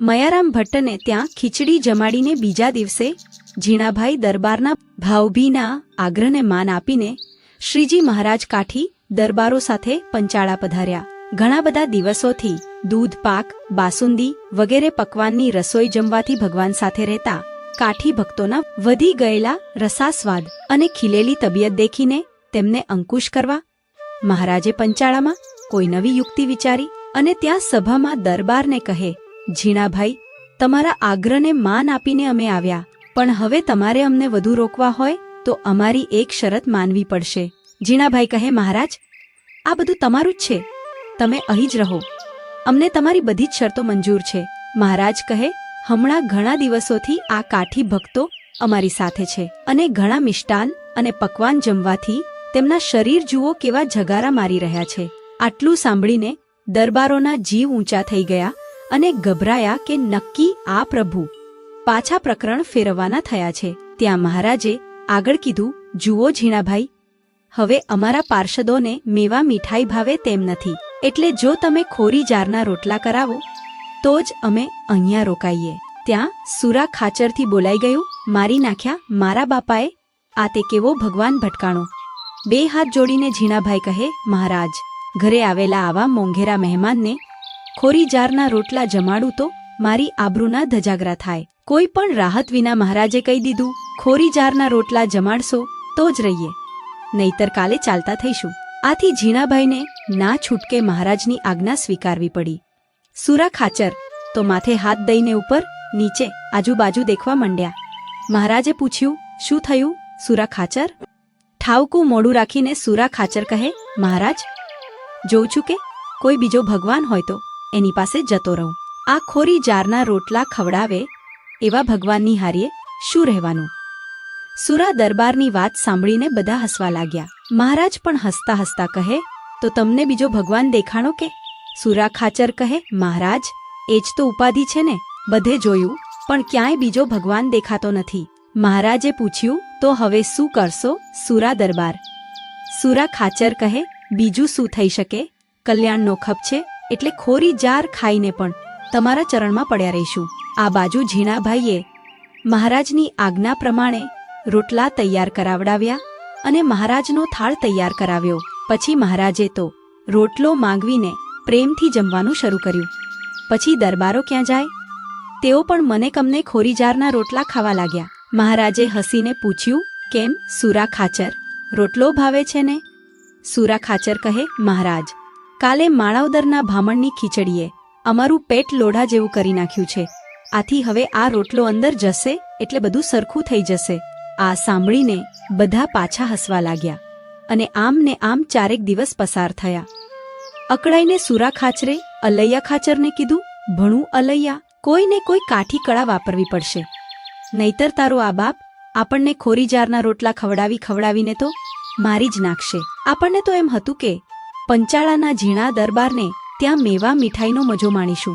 મયારામ ભટ્ટને ત્યાં ખીચડી જમાડીને બીજા દિવસે ઝીણાભાઈ દરબારના ભાવભીના આગ્રહને માન આપીને શ્રીજી મહારાજ કાઠી દરબારો સાથે પંચાળા પધાર્યા. ઘણા બધા દિવસોથી દૂધ, પાક, બાસુંદી વગેરે પકવાનની રસોઈ જમવાથી ભગવાન સાથે રહેતા કાઠી ભક્તોના વધી ગયેલા રસાસ્વાદ અને ખીલેલી તબિયત દેખીને તેમને અંકુશ કરવા મહારાજે પંચાળામાં કોઈ નવી યુક્તિ વિચારી અને ત્યાં સભામાં દરબારને કહે ઝીણાભાઈ, તમારા આગ્રહને માન આપીને અમે આવ્યા, પણ હવે તમારે અમને વધુ રોકવા હોય તો અમારી એક શરત માનવી પડશે. ઝીણાભાઈ કહે, મહારાજ, આ બધું તમારું જ છે. તમે અહીં જ રહો. અમને તમારી બધી જ શરતો મંજૂર છે. મહારાજ કહે, હમણાં ઘણા દિવસોથી આ કાઠી ભક્તો અમારી સાથે છે અને ઘણા મિષ્ટાન અને પકવાન જમવાથી તેમના શરીર જુઓ કેવા જગારા મારી રહ્યા છે. આટલું સાંભળીને દરબારોના જીવ ઊંચા થઈ ગયા અને ગભરાયા કે નક્કી આ પ્રભુ. પાછા પ્રકરણ ફેરવવાના થયા છે. ત્યાં મહારાજે આગળ કીધું, જુઓ ઝીણાભાઈ, હવે અમારા પાર્ષદોને મેવા મીઠાઈ ભાવે તેમ નથી. એટલે જો તમે ખોરી જારના રોટલા કરાવો, તો જ અમે અહીંયા રોકાઈએ. ત્યાં સુરા ખાચરથી બોલાઈ ગયું, મારી નાખ્યા, મારા બાપાએ? આ તે કેવો ભગવાન ભટકાણો? બે હાથ જોડીને ઝીણાભાઈ કહે, મહારાજ, ઘરે આવેલા આવા મોંઘેરા મહેમાનને ખોરી જારના રોટલા જમાડું તો મારી આબરૂના ધજાગરા થાય. કોઈ પણ રાહત વિના મહારાજે કહી દીધું, ખોરી જારના રોટલા જમાડશો તો જ રહીએ. નહીતર કાલે ચાલતા થઈશું. આથી ઝીણાભાઈને ના છૂટકે મહારાજની આજ્ઞા સ્વીકારવી પડી. સુરા ખાચર. તો માથે હાથ દઈને ઉપર નીચે આજુબાજુ દેખવા માંડ્યા. મહારાજે પૂછ્યું, શું થયું? સુરા ખાચર? ઠાવકું મોડું રાખીને સુરા ખાચર કહે, મહારાજ. જોઉં છું કે કોઈ બીજો ભગવાન હોય તો. એની પાસે જતો રહું. આ ખોરી જારના રોટલા ખવડાવે એવા ભગવાનની હારીએ શું રહેવાનું? સુરા દરબારની વાત સાંભળીને બધા હસવા લાગ્યા. મહારાજ પણ હસતા હસતા કહે, તો તમને બીજો ભગવાન દેખાણો કે? સુરા ખાચર કહે, મહારાજ, એ જ તો ઉપાધિ છે ને, બધે જોયું, પણ ક્યાંય બીજો ભગવાન દેખાતો નથી. મહારાજે પૂછ્યું, તો હવે શું કરશો, સુરા દરબાર? સુરા ખાચર કહે, બીજું શું થઈ શકે? કલ્યાણનો ખપ છે એટલે ખોરી જાર ખાઈને પણ તમારા ચરણમાં પડ્યા રહીશું. આ બાજુ ઝીણાભાઈએ મહારાજની આજ્ઞા પ્રમાણે રોટલા તૈયાર કરાવડાવ્યા અને મહારાજનો થાળ તૈયાર કરાવ્યો. પછી મહારાજે તો રોટલો માંગવીને પ્રેમથી જમવાનું શરૂ કર્યું. પછી દરબારો ક્યાં જાય? તેઓ પણ મને કમને ખોરીજારના રોટલા ખાવા લાગ્યા. મહારાજે હસીને પૂછ્યું, કેમ? સુરા ખાચર? રોટલો ભાવે છે ને? સુરા ખાચર, કહે મહારાજ. કાલે માણાવદરના ભામણની ખીચડીએ અમારું પેટ લોઢા જેવું કરી નાખ્યું છે. આથી હવે આ રોટલો અંદર જશે એટલે બધું સરખું થઈ જશે. આ સાંભળીને બધા પાછા હસવા લાગ્યા અને આમ ને આમ ચારેક દિવસ પસાર થયા. અકળાઈને સુરા ખાચરે, અલૈયા ખાચરને કીધું, ભણું અલૈયા, કોઈને કોઈ કાઠી કળા વાપરવી પડશે. નહીતર તારો આ બાપ આપણને ખોરી જારના રોટલા ખવડાવી ખવડાવીને તો મારી જ નાખશે. આપણને તો એમ હતું કે પંચાળાના ઝીણા દરબારને ત્યાં મેવા મીઠાઈનો મજો માણીશું.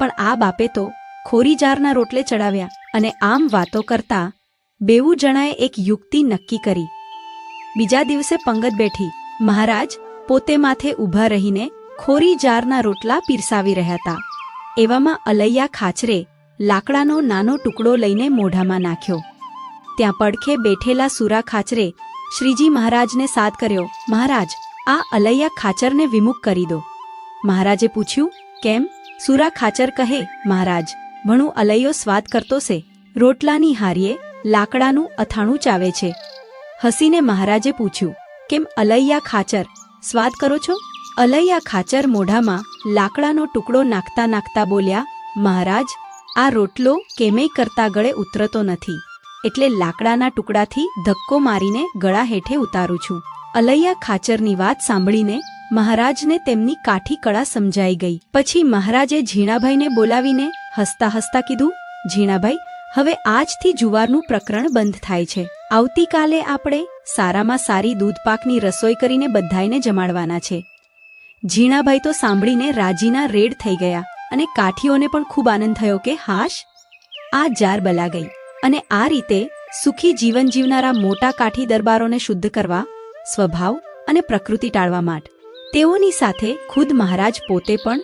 પણ આ બાપે તો ખોરી જારના રોટલે ચડાવ્યા અને આમ વાતો કરતા બેવું જણાએ એક યુક્તિ નક્કી કરી. બીજા દિવસે પંગત બેઠી મહારાજ પોતે માથે ઊભા રહીને ખોરી જારના રોટલા પીરસાવી રહ્યા હતા. એવામાં અલૈયા ખાચરે લાકડાનો નાનો ટુકડો લઈને મોઢામાં નાખ્યો. ત્યાં પડખે બેઠેલા સુરા ખાચરે શ્રીજી મહારાજને સાદ કર્યો, મહારાજ આ અલૈયા ખાચરને વિમુખ કરી દો. મહારાજે પૂછ્યું, કેમ? સુરા ખાચર કહે, મહારાજ ભણું અલૈયો સ્વાદ કરતો છે રોટલાની હારીએ લાકડાનું અથાણું ચાવે છે. હસીને મહારાજે પૂછ્યું, કેમ અલૈયા ખાચર સ્વાદ કરો છો? અલૈયા ખાચર મોઢામાં લાકડાનો ટુકડો નાખતા નાખતા બોલ્યા, મહારાજ, આ રોટલો કેમેય કરતા ગળે ઉતરતો નથી. એટલે લાકડાના ટુકડાથી ધક્કો મારીને ગળા હેઠે ઉતારું છું. અલૈયા ખાચરની વાત સાંભળીને મહારાજને તેમની કાઠી કળા સમજાઈ ગઈ. પછી મહારાજે ઝીણાભાઈને બોલાવીને હસતા હસતા કીધું, ઝીણાભાઈ, હવે આજથી જુવારનું પ્રકરણ બંધ થાય છે. આવતીકાલે આપણે સારામાં સારી દૂધપાકની રસોઈ કરીને બધાઈને જમાડવાના છે. ઝીણાભાઈ તો સાંભળીને રાજીના રેડ થઈ ગયા અને કાઠીઓને પણ ખૂબ આનંદ થયો કે, હાશ, આ જાર બલા ગઈ. અને આ રીતે સુખી જીવન જીવનારા મોટા કાઠી દરબારોને શુદ્ધ કરવા સ્વભાવ અને પ્રકૃતિ ટાળવા માટે તેઓની સાથે ખુદ મહારાજ પોતે પણ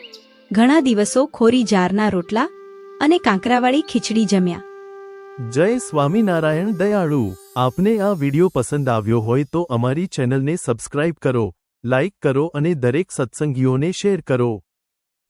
ઘણા દિવસો ખોરી જારના રોટલા અને કાંકરાવાળી ખીચડી જમ્યા. જય સ્વામિનારાયણ દયાળુ. આપને આ વિડિયો પસંદ આવ્યો હોય તો અમારી ચેનલને સબસ્ક્રાઇબ કરો, લાઇક કરો અને દરેક સત્સંગીઓને શેર કરો.